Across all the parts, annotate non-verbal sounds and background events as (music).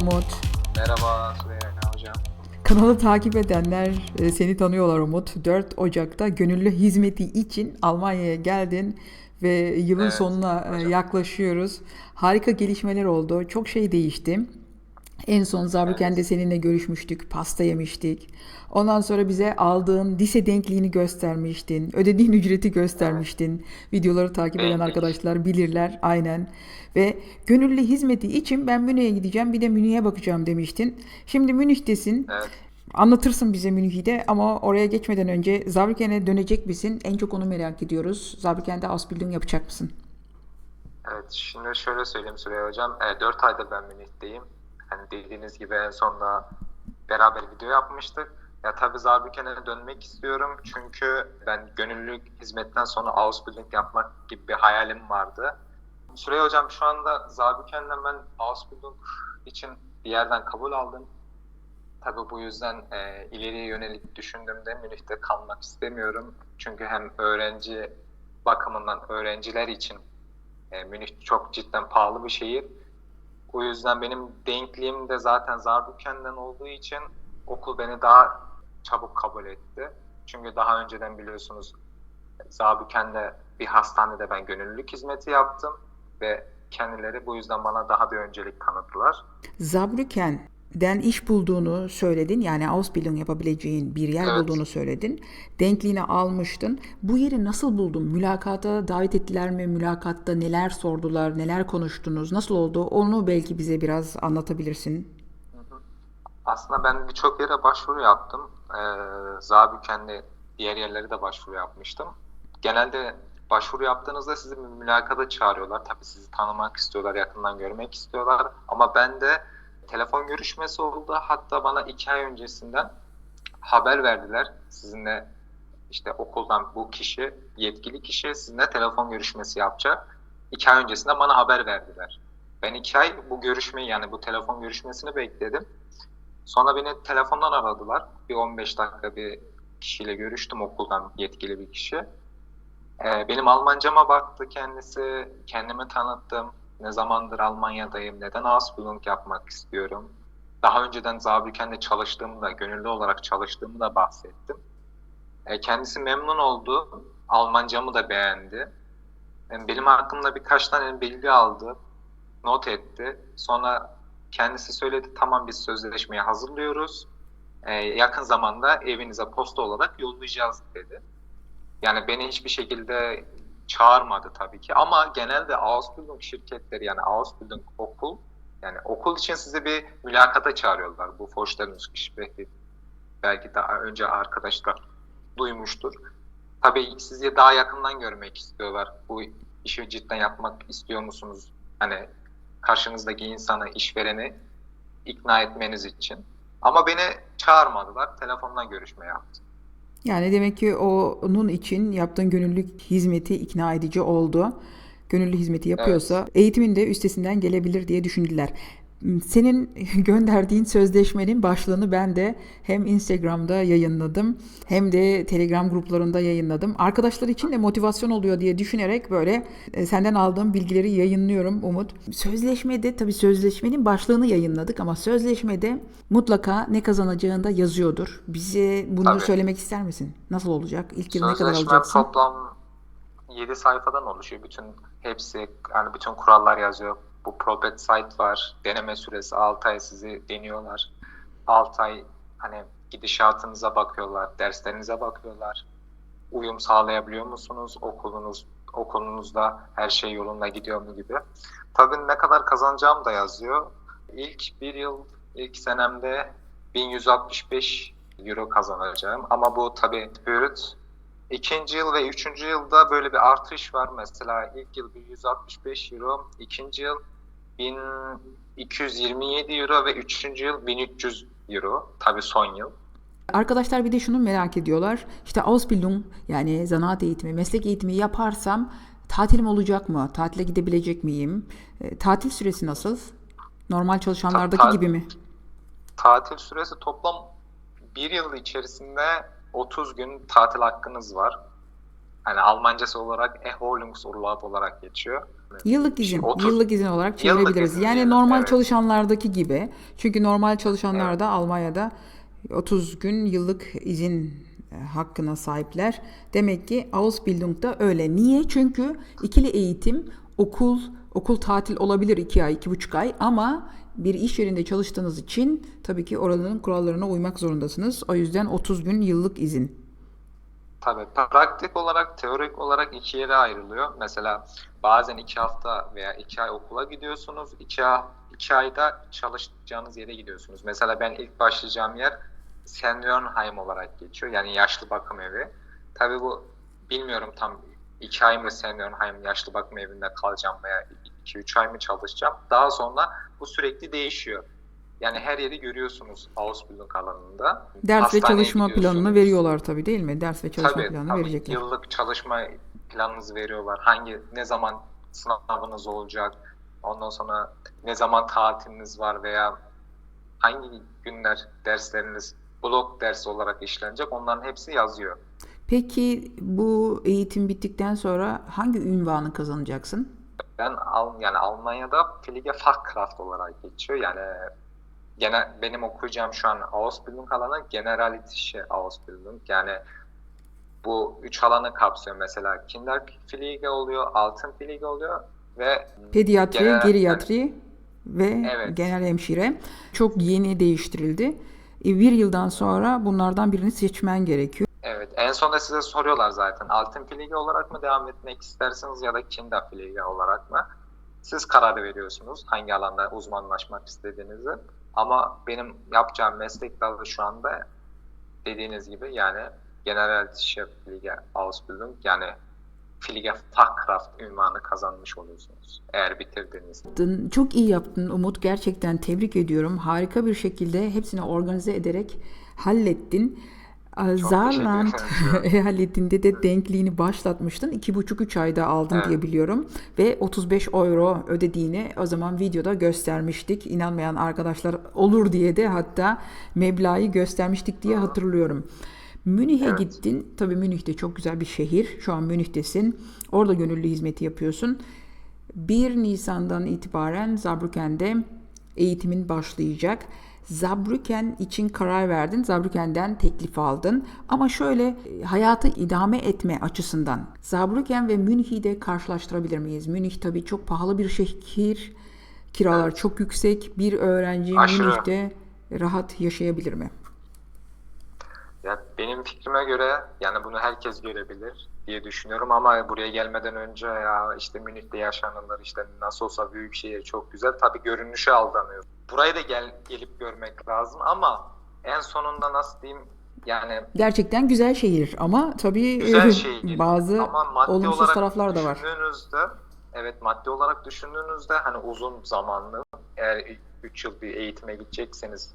Umut. Merhaba Süreyya Hocam. Kanalı takip edenler e, seni tanıyorlar Umut. 4 Ocak'ta gönüllü hizmeti için Almanya'ya geldin ve yılın Evet, sonuna e, hocam. yaklaşıyoruz. Harika gelişmeler oldu. Çok şey değişti. En son Zabruken'de seninle görüşmüştük, pasta yemiştik. Ondan sonra bize aldığın lise denkliğini göstermiştin, ödediğin ücreti göstermiştin. Videoları takip eden arkadaşlar bilirler aynen. Ve gönüllü hizmeti için ben Münih'e gideceğim, bir de Münih'e bakacağım demiştin. Şimdi Münih'tesin. Evet. Anlatırsın bize Münih'i de ama oraya geçmeden önce Zabruken'e dönecek misin? En çok onu merak ediyoruz. Zabruken'de Ausbildung yapacak mısın? Evet, şimdi şöyle söyleyeyim Süreyya Hocam. E, 4 aydır ben Münih'teyim. Hani dediğiniz gibi en sonunda beraber video yapmıştık. Ya tabii Zabüken'e dönmek istiyorum çünkü ben gönüllülük hizmetten sonra Ausbildung yapmak gibi bir hayalim vardı. Süreyya Hocam şu anda Zabüken'den ben Ausbildung için bir yerden kabul aldım. Tabii bu yüzden e, ileriye yönelik düşündüğümde Münih'te kalmak istemiyorum. Çünkü hem öğrenci bakımından öğrenciler için e, Münih çok cidden pahalı bir şehir. O yüzden benim denkliğim de zaten Zarbüken'den olduğu için okul beni daha çabuk kabul etti. Çünkü daha önceden biliyorsunuz Zarbüken'de bir hastanede ben gönüllülük hizmeti yaptım ve kendileri bu yüzden bana daha bir öncelik tanıdılar. Zabruken'den iş bulduğunu söyledin. Yani Ausbildung yapabileceğin bir yer Evet. bulduğunu söyledin. Denkliğini almıştın. Bu yeri nasıl buldun? Mülakata davet ettiler mi? Mülakatta neler sordular? Neler konuştunuz? Nasıl oldu? Onu belki bize biraz anlatabilirsin. Aslında ben birçok yere başvuru yaptım. Ee, Zabüken'de diğer yerlere de başvuru yapmıştım. Genelde başvuru yaptığınızda sizi mülakata çağırıyorlar. Tabii sizi tanımak istiyorlar, yakından görmek istiyorlar. Ama ben de telefon görüşmesi oldu. Hatta bana iki ay öncesinden haber verdiler. Sizinle işte okuldan bu kişi, yetkili kişi sizinle telefon görüşmesi yapacak. İki ay öncesinden bana haber verdiler. Ben iki ay bu görüşmeyi yani bu telefon görüşmesini bekledim. Sonra beni telefondan aradılar. Bir 15 dakika bir kişiyle görüştüm okuldan yetkili bir kişi. Ee, benim Almancama baktı kendisi, kendimi tanıttım. Ne zamandır Almanya'dayım, neden Ausbildung yapmak istiyorum. Daha önceden Zabüken'de çalıştığımı da, gönüllü olarak çalıştığımı da bahsettim. Ee, kendisi memnun oldu, Almancamı da beğendi. Yani benim hakkımda birkaç tane bilgi aldı, not etti. Sonra kendisi söyledi tamam biz sözleşmeyi hazırlıyoruz. Ee, yakın zamanda evinize posta olarak yollayacağız dedi. Yani beni hiçbir şekilde çağırmadı tabii ki ama genelde Ausbildung şirketleri yani Ausbildung okul yani okul için sizi bir mülakata çağırıyorlar. Bu Vorstellungsgespräch belki daha önce arkadaşlar duymuştur. Tabii sizi daha yakından görmek istiyorlar. Bu işi cidden yapmak istiyor musunuz? Hani karşınızdaki insanı, işvereni ikna etmeniz için. Ama beni çağırmadılar. Telefondan görüşme yaptım. Yani demek ki onun için yaptığın gönüllülük hizmeti ikna edici oldu. Gönüllü hizmeti yapıyorsa eğitimin de üstesinden gelebilir diye düşündüler. Senin (laughs) gönderdiğin sözleşmenin başlığını ben de hem Instagram'da yayınladım hem de Telegram gruplarında yayınladım. Arkadaşlar için de motivasyon oluyor diye düşünerek böyle e, senden aldığım bilgileri yayınlıyorum Umut. Sözleşmede tabii sözleşmenin başlığını yayınladık ama sözleşmede mutlaka ne kazanacağında yazıyordur. Bize bunu Tabii. söylemek ister misin? Nasıl olacak? İlk yıl ne kadar alacaksın? toplam 7 sayfadan oluşuyor. Bütün hepsi yani bütün kurallar yazıyor. Bu probate site var. Deneme süresi 6 ay sizi deniyorlar. 6 ay hani gidişatınıza bakıyorlar, derslerinize bakıyorlar. Uyum sağlayabiliyor musunuz? Okulunuz okulunuzda her şey yolunda gidiyor mu gibi. Tabii ne kadar kazanacağım da yazıyor. İlk bir yıl, ilk senemde 1165 euro kazanacağım. Ama bu tabii brüt İkinci yıl ve üçüncü yılda böyle bir artış var. Mesela ilk yıl 165 euro, ikinci yıl 1227 euro ve üçüncü yıl 1300 euro. Tabii son yıl. Arkadaşlar bir de şunu merak ediyorlar. İşte Ausbildung yani zanaat eğitimi, meslek eğitimi yaparsam tatilim olacak mı? Tatile gidebilecek miyim? E, tatil süresi nasıl? Normal çalışanlardaki Ta- gibi mi? Tatil süresi toplam bir yıl içerisinde 30 gün tatil hakkınız var. Hani Almancası olarak Erholungsurlaub olarak geçiyor. Yıllık izin, Otuz- yıllık izin olarak çevirebiliriz. izin yani diyelim, normal evet. çalışanlardaki gibi. Çünkü normal çalışanlar da Almanya'da 30 gün yıllık izin e, hakkına sahipler. Demek ki Ausbildung'da öyle. Niye? Çünkü ikili eğitim okul okul tatil olabilir 2 ay, iki buçuk ay ama bir iş yerinde çalıştığınız için tabii ki oranın kurallarına uymak zorundasınız. O yüzden 30 gün yıllık izin. Tabii praktik olarak, teorik olarak iki yere ayrılıyor. Mesela bazen iki hafta veya iki ay okula gidiyorsunuz. iki, iki ayda çalışacağınız yere gidiyorsunuz. Mesela ben ilk başlayacağım yer Seniorenheim olarak geçiyor. Yani yaşlı bakım evi. Tabii bu bilmiyorum tam iki ay mı Seniorenheim yaşlı bakım evinde kalacağım veya iki üç ay mı çalışacağım. Daha sonra bu sürekli değişiyor. Yani her yeri görüyorsunuz Ausbildung alanında. Ders ve Hastaneye çalışma planını veriyorlar tabii değil mi? Ders ve çalışma Tabii, planını tabii. verecekler. Yıllık çalışma planınızı veriyorlar. Hangi, ne zaman sınavınız olacak, ondan sonra ne zaman tatiliniz var veya hangi günler dersleriniz blok ders olarak işlenecek onların hepsi yazıyor. Peki bu eğitim bittikten sonra hangi ünvanı kazanacaksın? Ben Al- yani Almanya'da Pflege Fachkraft olarak geçiyor. Yani gene benim okuyacağım şu an Ausbildung alanı Generalistische Ausbildung. Yani bu üç alanı kapsıyor. Mesela Kinderpflege oluyor, Altenpflege oluyor ve Pediatri, genel- geriatri ve Evet. genel hemşire çok yeni değiştirildi. E, Bir yıldan sonra bunlardan birini seçmen gerekiyor. Evet, en sonunda size soruyorlar zaten. Altenpflege olarak mı devam etmek istersiniz ya da Kinderpflege olarak mı? Siz karar veriyorsunuz hangi alanda uzmanlaşmak istediğinizi. Ama benim yapacağım meslek dalı şu anda dediğiniz gibi yani Generalistische Pflege Ausbildung yani Pflege Fachkraft ünvanı kazanmış oluyorsunuz eğer bitirdiniz. Çok iyi yaptın Umut. Gerçekten tebrik ediyorum. Harika bir şekilde hepsini organize ederek hallettin. Saarland (laughs) eyaletinde de denkliğini başlatmıştın. 2,5-3 ayda aldın Evet. diye biliyorum. Ve 35 euro ödediğini o zaman videoda göstermiştik. İnanmayan arkadaşlar olur diye de hatta meblağı göstermiştik diye hatırlıyorum. Münih'e Evet. gittin. Tabii Münih de çok güzel bir şehir. Şu an Münih'tesin. Orada gönüllü hizmeti yapıyorsun. 1 Nisan'dan itibaren Saarbrücken'de eğitimin başlayacak. Saarbrücken için karar verdin. Saarbrücken'den teklif aldın. Ama şöyle e, hayatı idame etme açısından Saarbrücken ve Münih'i de karşılaştırabilir miyiz? Münih tabii çok pahalı bir şehir. Kiralar çok yüksek. Bir öğrenci Aşırı. Münih'te rahat yaşayabilir mi? Ya benim fikrime göre yani bunu herkes görebilir diye düşünüyorum ama buraya gelmeden önce ya işte Münih'te yaşananlar işte nasıl olsa büyük şehir çok güzel. Tabii görünüşe aldanıyor. Burayı da gel, gelip görmek lazım ama en sonunda nasıl diyeyim yani Gerçekten güzel şehir ama tabii güzel şehir bazı ama maddi olumsuz olarak taraflar da var. düşündüğünüzde evet maddi olarak düşündüğünüzde hani uzun zamanlı eğer 3 yıl bir eğitime gidecekseniz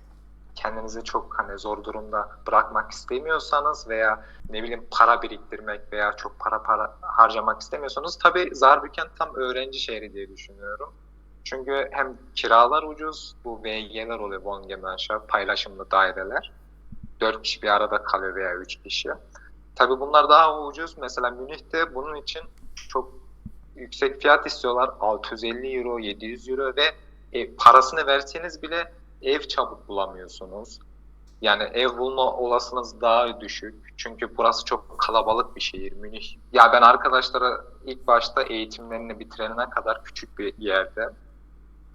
kendinizi çok hani zor durumda bırakmak istemiyorsanız veya ne bileyim para biriktirmek veya çok para para harcamak istemiyorsanız tabii Saarbrücken tam öğrenci şehri diye düşünüyorum. Çünkü hem kiralar ucuz, bu VG'ler oluyor, Wohngemeinschaft, paylaşımlı daireler. 4 kişi bir arada kalıyor veya 3 kişi. Tabii bunlar daha ucuz. Mesela Münih'te bunun için çok yüksek fiyat istiyorlar. 650 euro, 700 euro ve e, parasını verseniz bile ev çabuk bulamıyorsunuz. Yani ev bulma olasılığınız daha düşük. Çünkü burası çok kalabalık bir şehir Münih. Ya ben arkadaşlara ilk başta eğitimlerini bitirene kadar küçük bir yerde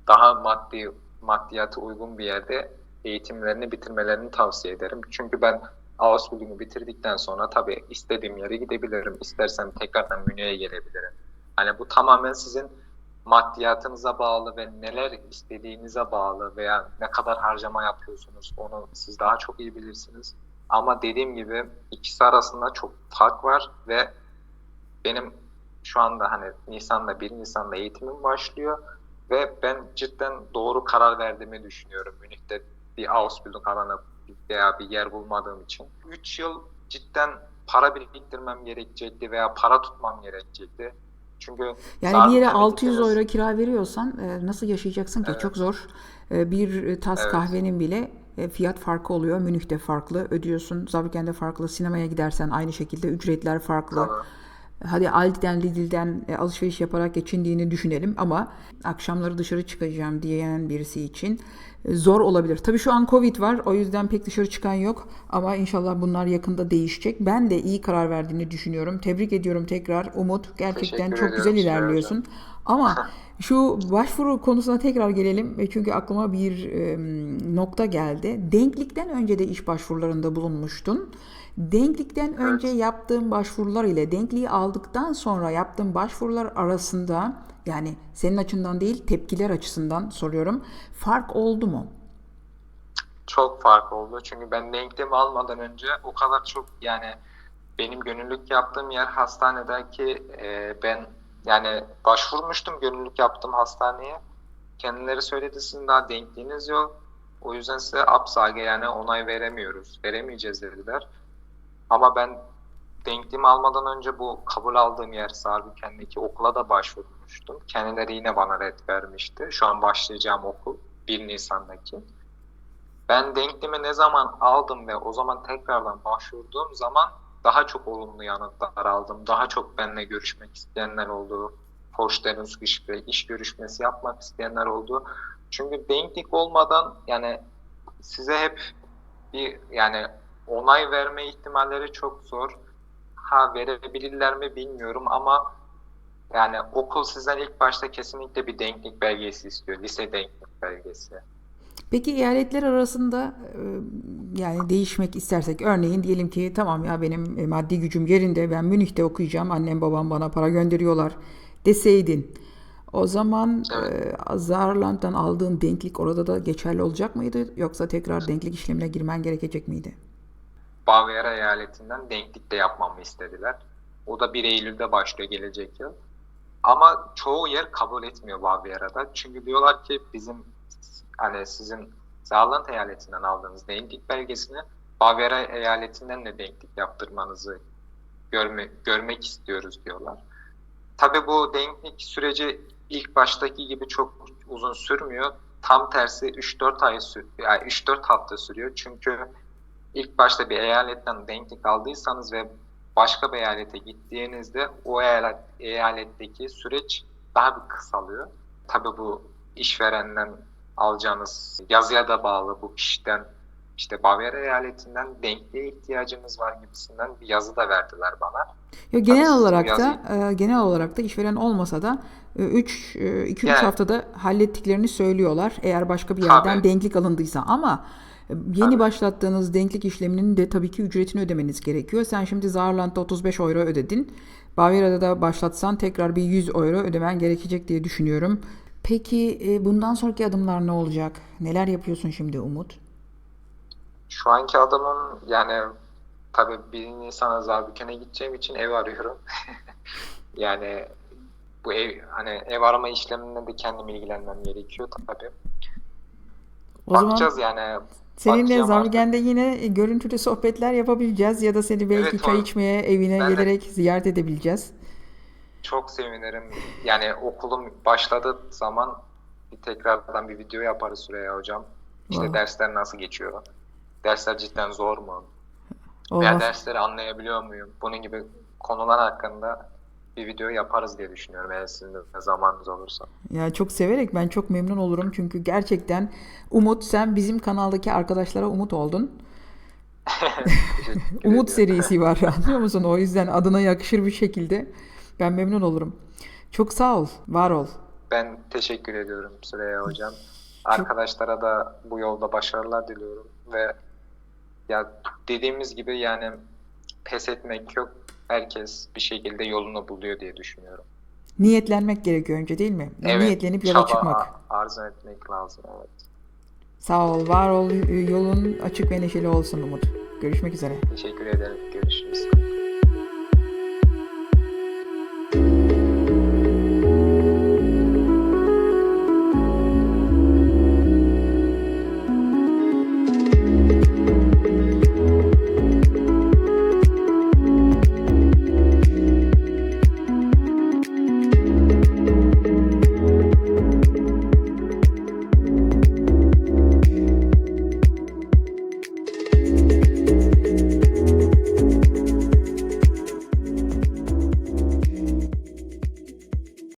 daha maddi maddiyatı uygun bir yerde eğitimlerini bitirmelerini tavsiye ederim. Çünkü ben Ausbildung'u bitirdikten sonra tabii istediğim yere gidebilirim. İstersem tekrardan Münih'e gelebilirim. Hani bu tamamen sizin maddiyatınıza bağlı ve neler istediğinize bağlı veya ne kadar harcama yapıyorsunuz onu siz daha çok iyi bilirsiniz. Ama dediğim gibi ikisi arasında çok fark var ve benim şu anda hani Nisan'da 1 Nisan'da eğitimim başlıyor ve ben cidden doğru karar verdiğimi düşünüyorum. Münih'te bir Ausbildung alanı veya bir yer bulmadığım için. 3 yıl cidden para biriktirmem gerekecekti veya para tutmam gerekecekti. Çünkü Yani bir yere Saarbrücken'e 600 gittiniz- euro kira veriyorsan e, nasıl yaşayacaksın ki? Evet. Çok zor. E, Bir tas Evet. kahvenin bile e, fiyat farkı oluyor. Münih'te farklı ödüyorsun. Saarbrücken'de farklı. Sinemaya gidersen aynı şekilde ücretler farklı. Tabii. Hadi Aldi'den Lidl'den e, alışveriş yaparak geçindiğini düşünelim ama akşamları dışarı çıkacağım diyen birisi için e, zor olabilir. Tabii şu an Covid var o yüzden pek dışarı çıkan yok ama inşallah bunlar yakında değişecek. Ben de iyi karar verdiğini düşünüyorum. Tebrik ediyorum tekrar Umut. Gerçekten Teşekkür çok güzel ilerliyorsun. Ama şu başvuru konusuna tekrar gelelim. E, Çünkü aklıma bir e, nokta geldi. Denklikten önce de iş başvurularında bulunmuştun. Denklikten önce yaptığın başvurular ile denkliği aldıktan sonra yaptığın başvurular arasında yani senin açından değil tepkiler açısından soruyorum. Fark oldu mu? Çok fark oldu. Çünkü ben denklemi almadan önce o kadar çok yani benim gönüllülük yaptığım yer hastanedeki e, ben yani başvurmuştum gönüllülük yaptığım hastaneye. Kendileri söyledi sizin daha denkliğiniz yok. O yüzden size Absage yani onay veremiyoruz. Veremeyeceğiz dediler. Ama ben denkliğimi almadan önce bu kabul aldığım yer Sarbüken'deki okula da başvurmuştum. Kendileri yine bana red vermişti. Şu an başlayacağım okul 1 Nisan'daki. Ben denklemi ne zaman aldım ve o zaman tekrardan başvurduğum zaman daha çok olumlu yanıtlar aldım. Daha çok benimle görüşmek isteyenler oldu. Vorstellungsgespräch, iş görüşmesi yapmak isteyenler oldu. Çünkü denklik olmadan yani size hep bir yani onay verme ihtimalleri çok zor. Ha verebilirler mi bilmiyorum ama yani okul sizden ilk başta kesinlikle bir denklik belgesi istiyor. Lise denklik belgesi. Peki eyaletler arasında yani değişmek istersek örneğin diyelim ki tamam ya benim maddi gücüm yerinde ben Münih'te okuyacağım annem babam bana para gönderiyorlar deseydin o zaman e, Saarland'dan aldığın denklik orada da geçerli olacak mıydı yoksa tekrar denklik işlemine girmen gerekecek miydi? Bavyera eyaletinden denklik de yapmamı istediler. O da 1 Eylül'de başlıyor gelecek yıl. Ama çoğu yer kabul etmiyor Bavyera'da. Çünkü diyorlar ki bizim hani sizin Saarland eyaletinden aldığınız denklik belgesini Bavyera eyaletinden de denklik yaptırmanızı görme, görmek istiyoruz diyorlar. Tabii bu denklik süreci ilk baştaki gibi çok uzun sürmüyor. Tam tersi 3-4 ay sür yani 3-4 hafta sürüyor. Çünkü ilk başta bir eyaletten denklik aldıysanız ve başka bir eyalete gittiğinizde o eyalet, eyaletteki süreç daha bir kısalıyor. Tabii bu işverenden alacağınız yazıya da bağlı bu kişiden işte Bavyera eyaletinden denkliğe ihtiyacımız var gibisinden bir yazı da verdiler bana. Ya genel sizin olarak da e, genel olarak da işveren olmasa da 3 2 3 Yani- haftada hallettiklerini söylüyorlar eğer başka bir yerden Tabii. denklik alındıysa ama e, yeni Tabii. başlattığınız denklik işleminin de tabii ki ücretini ödemeniz gerekiyor. Sen şimdi Saarland'da 35 euro ödedin. Bavyera'da da başlatsan tekrar bir 100 euro ödemen gerekecek diye düşünüyorum. Peki e, bundan sonraki adımlar ne olacak? Neler yapıyorsun şimdi Umut? Şu anki adamın yani tabii 1 Nisan'a Zarbüken'e gideceğim için ev arıyorum. (laughs) yani bu ev hani ev arama işleminde de kendim ilgilenmem gerekiyor tabii. O zaman Bakacağız yani. Seninle Zargen'de yine görüntülü sohbetler yapabileceğiz ya da seni belki Evet, çay içmeye evine Ben de- gelerek ziyaret edebileceğiz. Çok sevinirim. Yani okulum başladığı zaman bir tekrardan bir video yaparız Süreyya hocam. İşte Wow. dersler nasıl geçiyor? Dersler cidden zor mu? Veya Olmaz. dersleri anlayabiliyor muyum? Bunun gibi konular hakkında bir video yaparız diye düşünüyorum eğer sizin de zamanınız olursa. Ya çok severek ben çok memnun olurum çünkü gerçekten Umut sen bizim kanaldaki arkadaşlara umut oldun. (laughs) (laughs) Umut serisi var anlıyor musun? O yüzden adına yakışır bir şekilde ben memnun olurum. Çok sağ ol, var ol. Ben teşekkür ediyorum Süreyya hocam. Arkadaşlara da bu yolda başarılar diliyorum ve ya dediğimiz gibi yani pes etmek yok. Herkes bir şekilde yolunu buluyor diye düşünüyorum. Niyetlenmek gerekiyor önce değil mi? Evet, Niyetlenip yola çaba çıkmak. arzu etmek lazım evet. Sağ ol, var ol. Yolun açık ve neşeli olsun Umut. Görüşmek üzere. Teşekkür ederim. Görüşürüz.